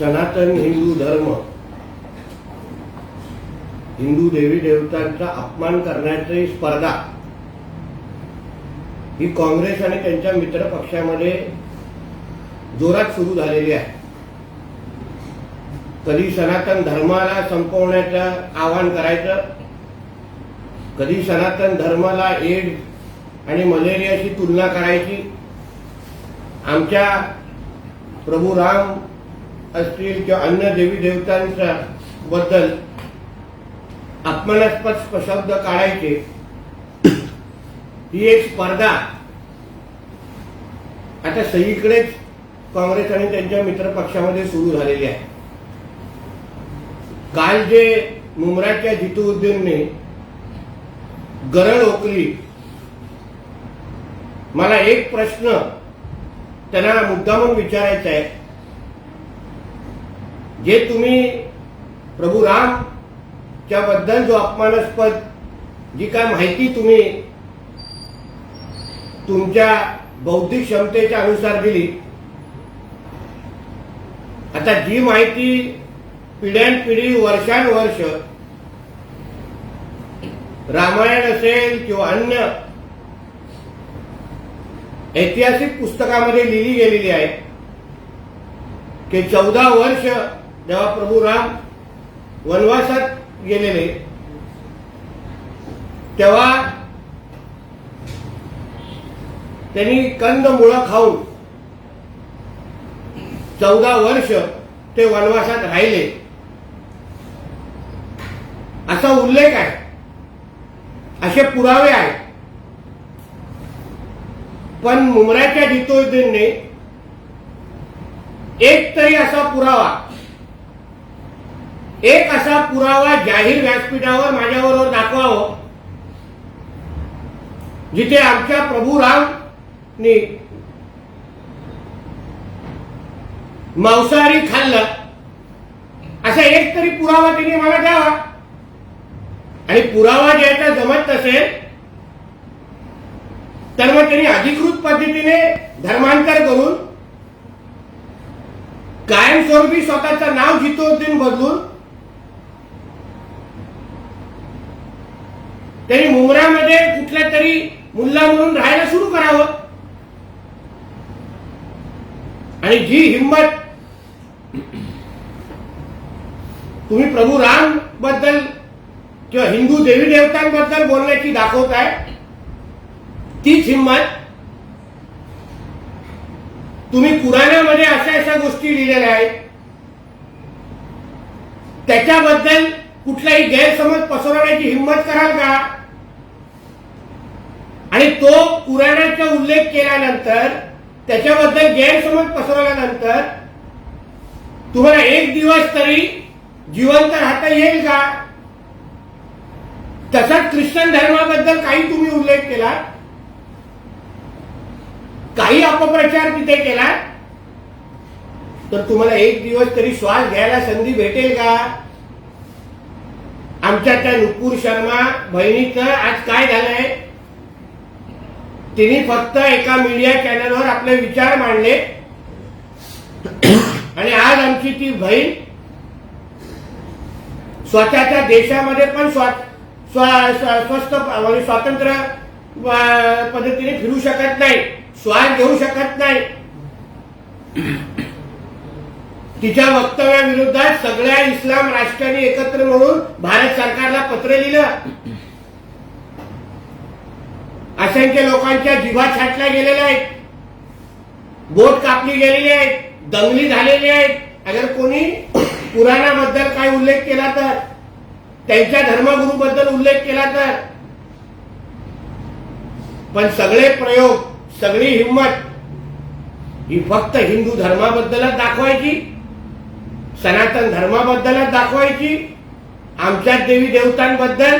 सनातन हिंदू धर्म हिंदू देवी देवतांचा अपमान करण्याची स्पर्धा ही काँग्रेस आणि त्यांच्या मित्र पक्षामध्ये जोरात सुरू झालेली आहे. कधी सनातन धर्माला संपवण्याचं आवाहन करायचं? कधी सनातन धर्माला एड्स आणि मलेरियाशी तुलना करायची? आमच्या प्रभू राम असतील किंवा अन्य देवी देवतांच्या बद्दल अपमानास्पद शब्द काढायचे ही एक स्पर्धा. आता सगळीकडेच काँग्रेस आणि त्यांच्या मित्र पक्षामध्ये सुरू झालेली आहे. काल जे मुंबराच्या जितुद्दीनने गरळ ओकली मला एक प्रश्न त्यांना मुद्दामून विचारायचा आहे. जे तुम्ही प्रभू रामबद्दल जो अपमानास्पद जी काय माहिती तुम्ही तुमच्या बौद्धिक क्षमतेच्या अनुसार दिली आता जी माहिती पिढ्यानपिढी वर्षानुवर्ष रामायण असेल किंवा अन्य ऐतिहासिक पुस्तकामध्ये लिहिली गेलेली आहे की चौदा वर्ष जेव्हा प्रभू राम वनवासात गेलेले तेव्हा त्यांनी कंद मुळं खाऊन चौदा वर्ष ते वनवासात राहिले. असा उल्लेख आहे. असे पुरावे आहेत. पण मुमराच्या जितोद्दीनने एक तरी असा पुरावा एक असा पुरावा जाहीर व्यासपीठावर माझ्याबरोबर दाखवावं जिथे आमच्या प्रभू रामनी मांसाहारी खाल्लं असा एक तरी पुरावा तिने मला द्यावा. आणि पुरावा द्यायचा जमत नसेल तर मग त्यांनी अधिकृत पद्धतीने धर्मांतर करून कायमस्वरूपी स्वतःचं नाव जितोद्दीन बदलून त्यांनी मुंबरामध्ये कुठल्या तरी मुल्ला म्हणून राहायला सुरू करावं. आणि जी हिंमत तुम्ही प्रभू रामबद्दल किंवा हिंदू देवी देवतांबद्दल बोलण्याची आहे तीच हिंमत तुम्ही पुराणामध्ये अशा अशा गोष्टी लिहिलेल्या आहेत. त्याच्याबद्दल कुठलाही गैरसमज पसरवण्याची हिंमत कराल का? आणि तो पुराणाचा उल्लेख केल्यानंतर त्याच्याबद्दल गैरसमज पसरवल्यानंतर तुम्हाला एक दिवस तरी जिवंत राहता येईल का? तसाच ख्रिश्चन धर्माबद्दल काही तुम्ही उल्लेख केला काही अपप्रचार तिथे केला तर तुम्हाला एक दिवस तरी श्वास घ्यायला संधी भेटेल का? आमच्या त्या नुपूर शर्मा बहिणीचं आज काय झालंय? तिने फक्त एका मीडिया चॅनलवर आपले विचार मांडले. आणि आज आमची ती बहीण स्वतःच्या देशामध्ये पण स्वस्त म्हणजे स्वातंत्र्य पद्धतीने फिरू शकत नाही श्वास घेऊ शकत नाही. तिच्या वक्तव्याविरोधात सगळ्या इस्लाम राष्ट्रांनी एकत्र म्हणून भारत सरकारला पत्र लिहिलं. असंख्य लोकांच्या जिभा छाटल्या गेलेल्या आहेत. बोट कापली गेलेली आहेत. दंगली झालेली आहेत. अगर कोणी पुराणाबद्दल काय उल्लेख केला तर त्यांच्या धर्मगुरूबद्दल उल्लेख केला तर. पण सगळे प्रयोग सगळी हिंमत ही फक्त हिंदू धर्माबद्दलच दाखवायची सनातन धर्माबद्दलच दाखवायची आमच्या देवी देवतांबद्दल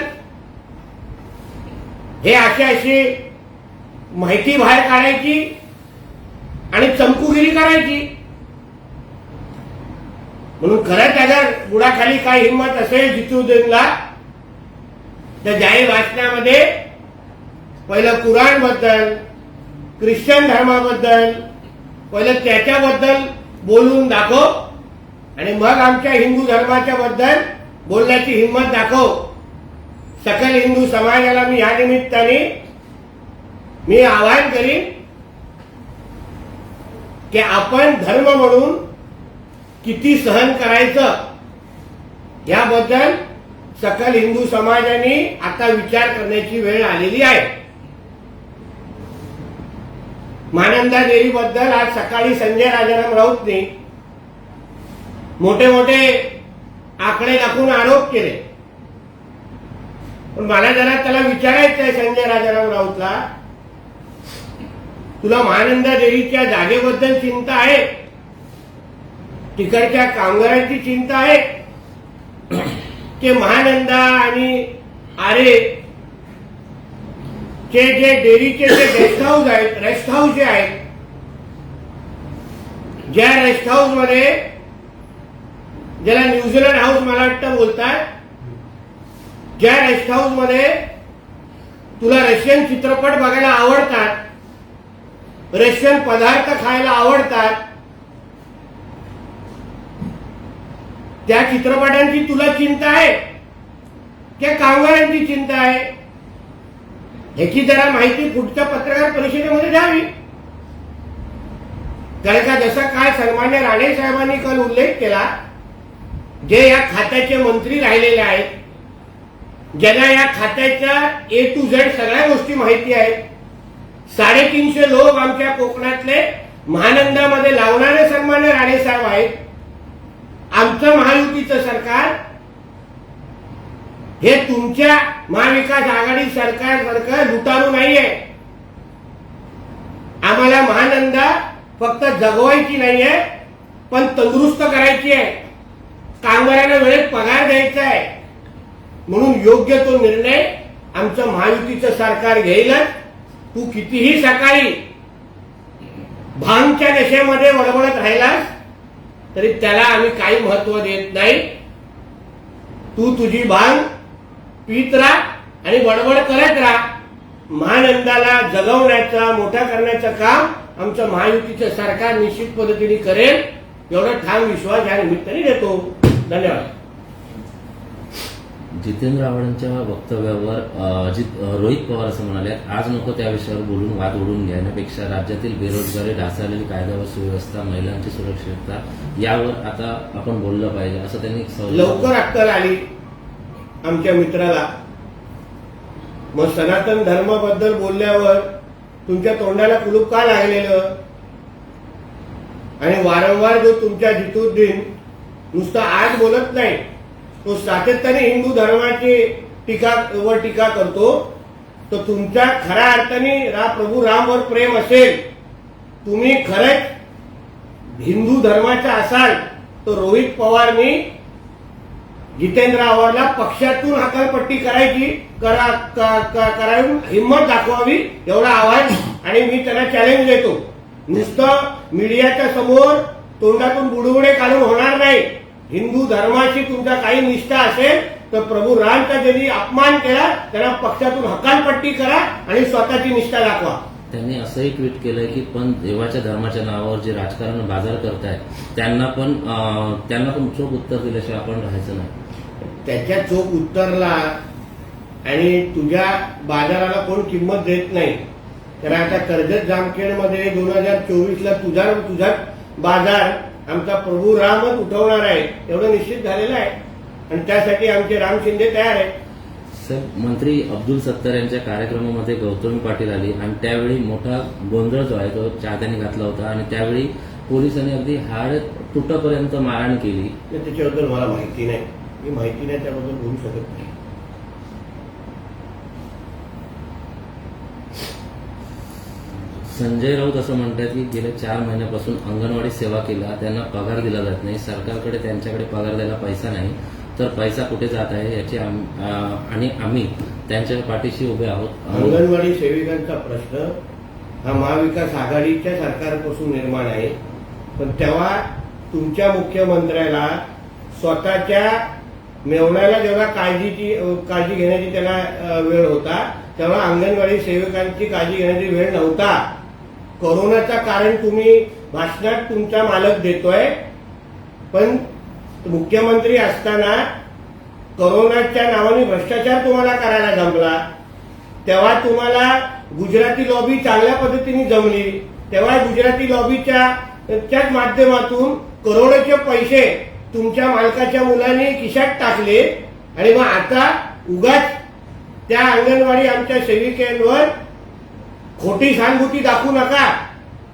हे अशी अशी माहिती बाहेर काढायची आणि चमकुगिरी करायची. म्हणून खरंच अगर बुडाखाली काय हिंमत असेल जितुद्दीनला तर जाहीर भाषणामध्ये पहिलं कुराणबद्दल ख्रिश्चन धर्माबद्दल पहिलं त्याच्याबद्दल बोलून दाखव आणि मग आमच्या हिंदू धर्माच्या बद्दल बोलण्याची हिंमत दाखव. सकल हिंदू समाजाला मी या निमित्ताने मी आवाहन करीन की आपण धर्म म्हणून किती सहन करायचं याबद्दल सकल हिंदू समाजाने आता विचार करण्याची वेळ आलेली आहे. मानंदा देवीबद्दल आज सकाळी संजय राजाराम राऊतने मोठे मोठे आकडे दाखवून आरोप केले. पण मला जरा त्याला विचारायचं आहे संजय राजाराम राऊतला. तुला महानंदा देवीच्या जागेबद्दल चिंता आहे? तिकडच्या कामगारांची चिंता आहे? की महानंदा आणि आरे चे जे डेअरीचे जे गेस्ट हाऊस आहेत रेस्ट हाऊस जे आहेत ज्या रेस्ट हाऊसमध्ये ज्याला न्यूझीलंड हाऊस मला वाटतं बोलतात ज्या रेस्ट हाऊसमध्ये तुला रशियन चित्रपट बघायला आवडतात रशियन पदार्थ खायला आवडतात त्या चित्रपटांची तुला चिंता आहे? त्या कामगारांची चिंता आहे? ह्याची जरा माहिती पुढच्या पत्रकार परिषदेमध्ये द्यावी. कारण का जसा काय सन्मान्य राणे साहेबांनी काल उल्लेख केला जे या खात्याचे मंत्री राहिलेले आहेत ज्यांना या खात्याच्या ए टू झेड सगळ्या गोष्टी माहिती आहेत. साडेतीनशे लोक आमच्या कोकणातले महानंदामध्ये लावणारे सन्मान्य राणे साहेब आहेत. आमचं महायुतीचं सरकार हे तुमच्या महाविकास आघाडी सरकार सारखं लुटारू नाहीये. आम्हाला महानंदा फक्त जगवायची नाहीये पण तंदुरुस्त करायची आहे. कामगारांना वेळेत पगार द्यायचा आहे. म्हणून योग्य तो निर्णय आमचं महायुतीचं सरकार घेईलच तू कितीही सकाळी भांगच्या नशेमध्ये वडबडत राहिलास तरी त्याला आम्ही काही महत्त्व देत नाही. तू तुझी भांग पीत राहा आणि बडबड करत राहा. महानंदाला जगवण्याचा मोठा करण्याचं काम आमचं महायुतीचं सरकार निश्चित पद्धतीने करेल. एवढा ठाम विश्वास या निमित्ताने देतो. धन्यवाद. जितेंद्र आव्हाडांच्या वक्तव्यावर अजित रोहित पवार असं म्हणाले आज नको त्या विषयावर बोलून वाद ओढून घेण्यापेक्षा राज्यातील बेरोजगारी ढासळलेली कायदा व सुव्यवस्था महिलांची सुरक्षितता यावर आता आपण बोललं पाहिजे असं त्यांनी लवकर अक्कल आली आमच्या मित्राला. मग सनातन धर्माबद्दल बोलल्यावर तुमच्या तोंडाला कुलूप का लागलेलं? आणि वारंवार जो तुमच्या जितुद्दीन नुसतं आज बोलत नाही. तो सातत्याने हिंदू धर्माची टीका वर टीका करतो तर तुमच्या खऱ्या अर्थाने रा प्रभू रामवर प्रेम असेल तुम्ही खरंच हिंदू धर्माचा असाल तर रोहित पवारनी जितेंद्र आव्हाडला पक्षातून हकालपट्टी करायची करा करायला क- करावी हिंमत दाखवावी एवढं आवाज आणि मी त्यांना चॅलेंज देतो. नुसतं मीडियाच्या समोर तोंडातून बुडबुडे काढून होणार नाही. हिंदू धर्माशी तुमचा काही निष्ठा असेल तर प्रभू रामचा ज्यांनी अपमान केला त्यांना पक्षातून हकालपट्टी करा आणि स्वतःची निष्ठा दाखवा. त्यांनी असंही ट्विट केलंय की पण देवाच्या धर्माच्या नावावर जे राजकारण बाजार करतायत त्यांना पण त्यांना पण चोख उत्तर दिल्याशिवाय आपण राहायचं नाही. त्याच्या चोख उत्तरला आणि तुझ्या बाजाराला कोण किंमत देत नाही. तर आता कर्जत जामखेडमध्ये दोन हजार चोवीसला तुझा तुझा बाजार आमचा प्रभू रामच उठवणार आहे एवढं निश्चित झालेलं आहे. आणि त्यासाठी आमचे राम शिंदे तयार आहेत. साहेब मंत्री अब्दुल सत्तार यांच्या कार्यक्रमामध्ये गौतमी पाटील आली आणि त्यावेळी मोठा गोंधळ जो आहे तो चाहत्यांनी घातला होता आणि त्यावेळी पोलिसांनी अगदी हाड तुटापर्यंत मारहाण केली. त्याच्याबद्दल मला माहिती नाही. मी माहिती नाही त्याबद्दल बोलू शकत नाही. संजय राऊत असं म्हणतात की गेल्या चार महिन्यापासून अंगणवाडी सेवा केला त्यांना पगार दिला जात नाही सरकारकडे त्यांच्याकडे पगार द्यायला पैसा नाही तर पैसा कुठे जात आहे याची आणि आम्ही त्यांच्या पाठीशी उभे आहोत. अंगणवाडी सेविकांचा प्रश्न हा महाविकास आघाडीच्या सरकारपासून निर्माण आहे. पण तेव्हा तुमच्या मुख्यमंत्र्याला स्वतःच्या मेवण्याला जेव्हा काळजीची काळजी घेण्याची त्याला वेळ होता तेव्हा अंगणवाडी सेविकांची काळजी घेण्याची वेळ नव्हता. कोरोनाचा कारण तुम्ही भाषणात तुमचा मालक देतोय पण मुख्यमंत्री असताना कोरोनाच्या नावाने भ्रष्टाचार तुम्हाला करायला जमला. तेव्हा तुम्हाला गुजराती लॉबी चांगल्या पद्धतीने जमली. तेव्हा गुजराती लॉबीच्या त्याच माध्यमातून करोडोचे पैसे तुमच्या मालकाच्या मुलांनी खिशात टाकले. आणि मग आता उगाच त्या अंगणवाडी आमच्या सेविकेंवर खोटी सहानुभूती दाखवू नका.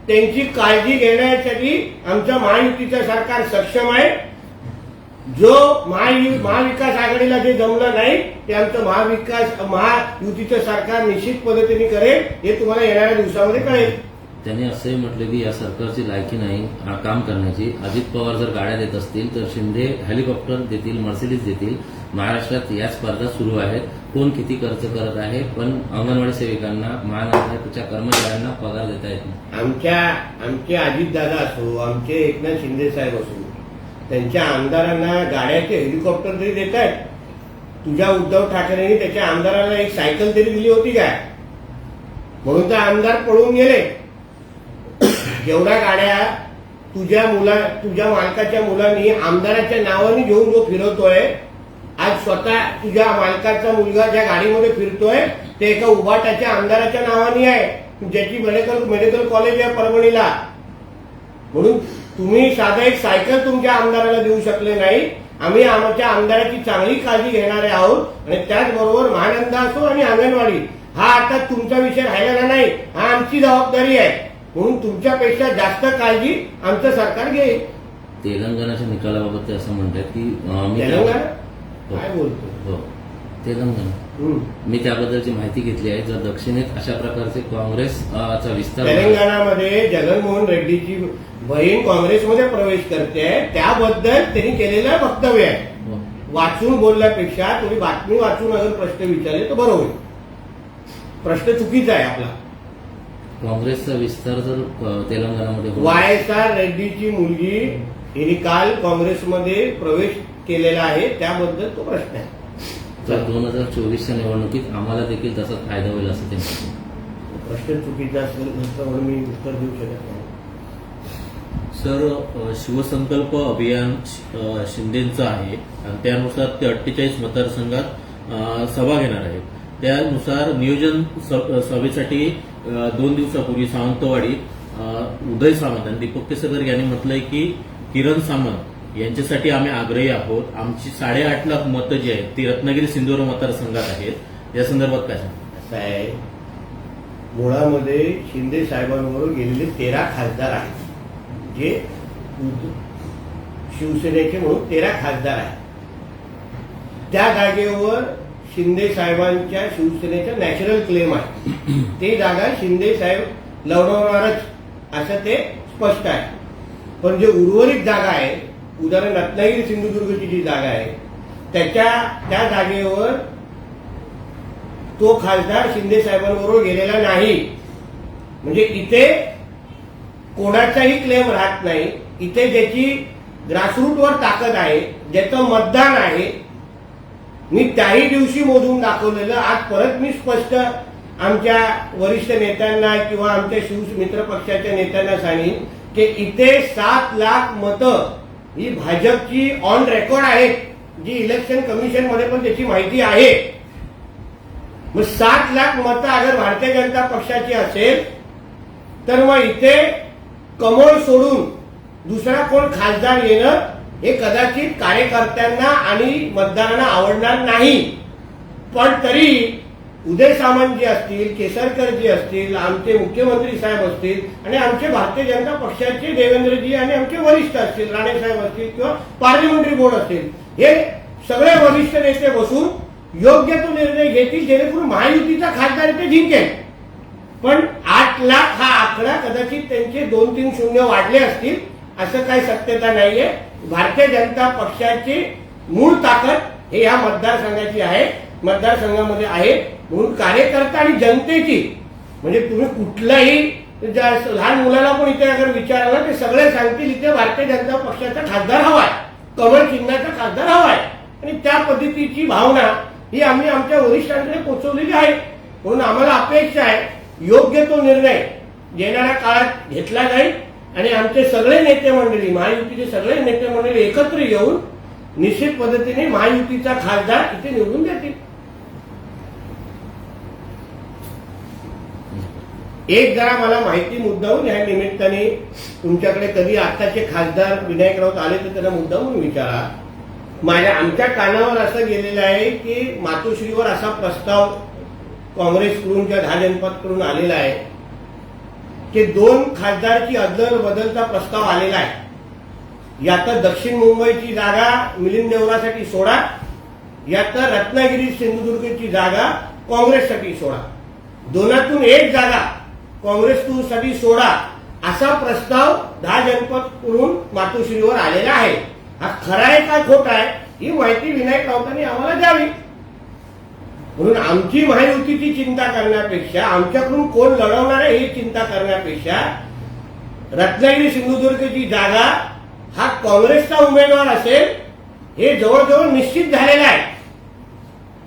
त्यांची काळजी घेण्यासाठी आमचं महायुतीचं सरकार सक्षम आहे. जो महायु महाविकास आघाडीला जे जमलं नाही ते आमचं महाविकास महायुतीचं सरकार निश्चित पद्धतीने करेल हे तुम्हाला येणाऱ्या दिवसामध्ये कळेल. त्यांनी असंही म्हटलं की या सरकारची लायकी नाही काम करण्याची. अजित पवार जर गाड्या देत असतील तर शिंदे हेलिकॉप्टर देतील मर्सिडीज देतील. महाराष्ट्रात या स्पर्धा सुरू आहेत. कोण किती खर्च करत आहे पण अंगणवाडी सेविकांना महानगरपालिकेच्या कर्मचाऱ्यांना पगार देता येत नाही. आमच्या आमचे अजितदादा असो आमचे एकनाथ शिंदे साहेब असो त्यांच्या आमदारांना गाड्याचे हेलिकॉप्टर तरी देत आहेत. तुझ्या उद्धव ठाकरेंनी त्याच्या आमदारांना एक सायकल तरी दिली होती काय? म्हणून तर आमदार पळून गेले. जेवढ्या गाड्या तुझ्या मुला तुझ्या मालकाच्या मुलांनी आमदाराच्या नावाने घेऊन जो फिरवतोय आज स्वतः तुझ्या मालकाचा मुलगा ज्या गाडीमध्ये फिरतोय ते एका उभाटाच्या आमदाराच्या नावाने आहे. ज्याची मेडिकल मेडिकल कॉलेज आहे परभणीला. म्हणून तुम्ही साधा एक सायकल तुमच्या आमदाराला देऊ शकले नाही. आम्ही आमच्या आमदाराची चांगली काळजी घेणारे आहोत आणि त्याचबरोबर महानंदा असो आणि अंगणवाडी हा आता तुमचा विषय राहिलेला नाही हा आमची जबाबदारी आहे. म्हणून तुमच्यापेक्षा जास्त काळजी आमचं सरकार घेईल. तेलंगणाच्या निकालाबाबत ते असं म्हणतात की तेलंगणा. काय बोलतो हो. तेलंगणा. मी त्याबद्दलची माहिती घेतली आहे. जर दक्षिणेत अशा प्रकारचे काँग्रेस अं, चा विस्तार तेलंगणामध्ये जगनमोहन रेड्डीची बहीण काँग्रेसमध्ये प्रवेश करते. त्याबद्दल त्यांनी केलेलं वक्तव्य आहे. हो. वाचून बोलण्यापेक्षा तुम्ही बातमी वाचून अगर प्रश्न विचारले तर बरं होईल. प्रश्न चुकीचा आहे आपला. काँग्रेसचा विस्तार जर तेलंगणामध्ये वाय एस आर रेड्डीची मुलगी हिने काल काँग्रेसमध्ये प्रवेश केलेला आहे त्याबद्दल तो प्रश्न आहे. तर दोन हजार चोवीसच्या निवडणुकीत आम्हाला देखील त्याचा फायदा होईल असं ते म्हणतात. प्रश्न चुकीचा असेल म्हणून मी उत्तर देऊ शकत नाही. सर अ, शिवसंकल्प अभियान अ, शिंदेचं आहे. आणि त्यानुसार ते अठ्ठेचाळीस मतदारसंघात अ, सभा घेणार आहेत. त्यानुसार नियोजन स- सभेसाठी अ, दोन दिवसापूर्वी सावंतवाडीत अ, उदय सामंत आणि दीपक केसरकर यांनी म्हटलंय की किरण सामंत यांच्यासाठी आम्ही आग्रही आहोत. आमची साडेआठ लाख मतं जी आहेत ती रत्नागिरी सिंधुदुर्ग मतदारसंघात आहेत. या संदर्भात काय असं आहे. मुळामध्ये शिंदे साहेबांबरोबर गेलेले तेरा खासदार आहेत. जे शिवसेनेचे म्हणून तेरा खासदार आहेत. त्या जागेवर शिंदे साहेबांच्या शिवसेनेचा नॅचरल क्लेम आहे. ते जागा शिंदे साहेब लढवणारच असं ते स्पष्ट आहे. पण जे उर्वरित जागा आहे उदाहरण रत्नागिरी सिंधुदुर्गची जी जागा आहे त्याच्या त्या जागेवर तो खासदार शिंदे साहेबांबरोबर गेलेला नाही. म्हणजे इथे कोणाचाही क्लेम राहत नाही. इथे ज्याची ग्रासरूटवर ताकद आहे ज्याचं मतदान आहे मी त्याही दिवशी मोजून दाखवलेलं आज परत मी स्पष्ट आमच्या वरिष्ठ नेत्यांना किंवा आमच्या शिव मित्र पक्षाच्या नेत्यांना सांगेन की इथे सात लाख मतं ही भाजपची ऑन रेकॉर्ड आहेत जी इलेक्शन कमिशनमध्ये पण त्याची माहिती आहे. मग सात लाख मतं अगर भारतीय जनता पक्षाची असेल तर मग इथे कमळ सोडून दुसरा कोण खासदार येणं हे कदाचित कार्यकर्त्यांना आणि मतदारांना आवडणार नाही. पण तरी उदय सामंत जे असतील केसरकर जी असतील आमचे मुख्यमंत्री साहेब असतील आणि आमचे भारतीय जनता पक्षाचे देवेंद्रजी आणि आमचे वरिष्ठ असतील राणे साहेब असतील किंवा पार्लमेंटरी बोर्ड असतील हे सगळे वरिष्ठ नेते बसून योग्य तो निर्णय घेतील जेणेकरून महायुतीचा खासदार ते जिंकेल. पण आठ लाख हा आकडा कदाचित त्यांचे दोन तीन शून्य वाढले असतील असं काही शक्यता नाहीये. भारतीय जनता पक्षाची मूळ ताकद हे या मतदारसंघाची आहे मतदारसंघामध्ये आहे. म्हणून कार्यकर्ता आणि जनतेची म्हणजे तुम्ही कुठल्याही ज्या लहान मुलाला पण इथे अगर विचारलं ते सगळे सांगतील इथे भारतीय जनता पक्षाचा खासदार हवाय कमळ चिन्हाचा खासदार हवाय. आणि त्या पद्धतीची भावना ही आम्ही आमच्या वरिष्ठांकडे पोचवलेली आहे. म्हणून आम्हाला अपेक्षा आहे योग्य तो निर्णय येणाऱ्या काळात घेतला जाईल. आणि आमचे सगळे नेते मंडळी महायुतीचे सगळे नेते मंडळी एकत्र येऊन निश्चित पद्धतीने महायुतीचा खासदार इथे निवडून देतील. एक जरा मला माहिती मुद्दाहून या निमित्ताने तुमच्याकडे कधी आत्ताचे खासदार विनायक राऊत आले तर त्यांना मुद्दाहून विचारा. माझ्या आमच्या कानावर असं गेलेलं आहे की मातोश्रीवर असा प्रस्ताव काँग्रेसकडून किंवा दहा जनपदकडून आलेला आहे की दोन खासदारची अदल बदलचा प्रस्ताव आलेला आहे. यात दक्षिण मुंबईची जागा मिलिंद देवरासाठी सोडा यात रत्नागिरी सिंधुदुर्गची जागा काँग्रेससाठी सोडा. दोनातून एक जागा काँग्रेससाठी सोडा असा प्रस्ताव दहा जनपदकडून मातोश्रीवर आलेला आहे. हा खरा आहे का खोटा आहे? ही माहिती विनायक राऊतांनी आम्हाला द्यावी. म्हणून आमची महायुतीची चिंता करण्यापेक्षा आमच्याकडून कोण लढवणार आहे ही चिंता करण्यापेक्षा रत्नागिरी सिंधुदुर्गची जागा हा काँग्रेसचा उमेदवार असेल हे जवळजवळ निश्चित झालेलं आहे.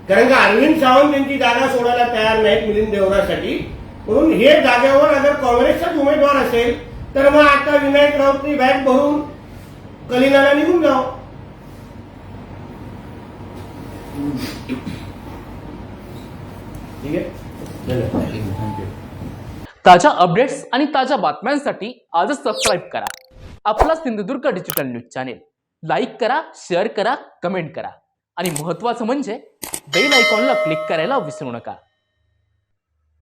कारण का अरविंद सावंत यांची जागा सोडायला तयार नाहीत मिलिंद देवरासाठी. म्हणून हे जागेवर अगर काँग्रेसचाच उमेदवार असेल तर मग आता विनायक राऊतनी बॅग भरून कलिनाला निघून जाव. ठीक आहे? ताज्या अपडेट्स आणि ताज्या बातम्यांसाठी आजच सबस्क्राईब करा. आपला Sindhudurg digital news channel like करा शेअर करा कमेंट करा. आणि महत्त्वाचं म्हणजे बेल आयकॉनला क्लिक करायला विसरू नका.